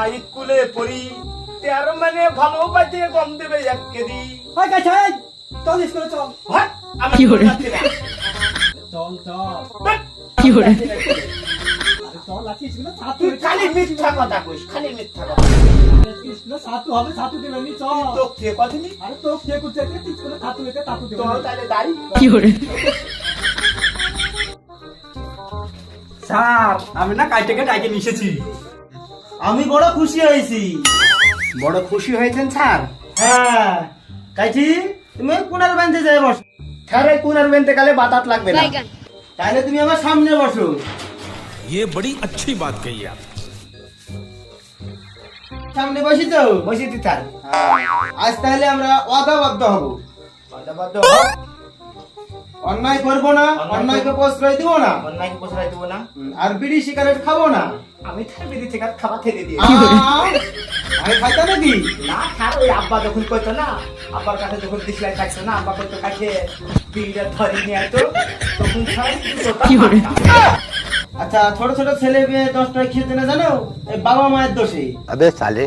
High স্কুলে পড়ি তেরো মানে ভালোবাসে কম দেবে এক কেজি। হয় গাইছে চল স্কুলে চল। আমি কি করে? না। চল চল। কি করে চল আজকে স্কুলে ছাতু খালি মিথ্যা কথা কইস খালি মিথ্যা কথা। স্কুলে ছাতু হবে ছাতু দেবেন নি চল। তো কে আরে কে স্কুলে হইতে তাহলে দাঁড়ি? কি করে স্যার আমি না কাইটেকে ডাইকে নিয়েছি আমি বড় খুশি হয়েছি বড় খুশি হয়েছেন স্যার হ্যাঁ কাইছি তুমি কোনার বেঞ্চে যাই বস স্যার কুনার বেনতে গেলে বাতাত লাগবে না তাহলে তুমি আমার সামনে বসো ये बड़ी अच्छी बात कही आप সামনে বসি তো বসিতি স্যার আজ তাহলে আমরা অদাবদ্ধ হব বাদ্য অন্যায় করব না অন্যায় অন্যায়কে প্রশ্রয় দিব না অন্যায় পোষাই দেবো না হুম, আর বিড়ি সিগারেট খাবো না আমি তার বেরি থেকে খাবার ফেলে আমি খাইতাম না খার ওই আব্বা যখন না আব্বার কাছে যখন দিশলাই না আব্বা করতো কাছে বিলটা ধরে নিয়ে তখন আচ্ছা ছোট ছোট ছেলে মেয়ে দশ টাকা খেতে না জানো? বাবা মায়ের দোষে। আবে সালে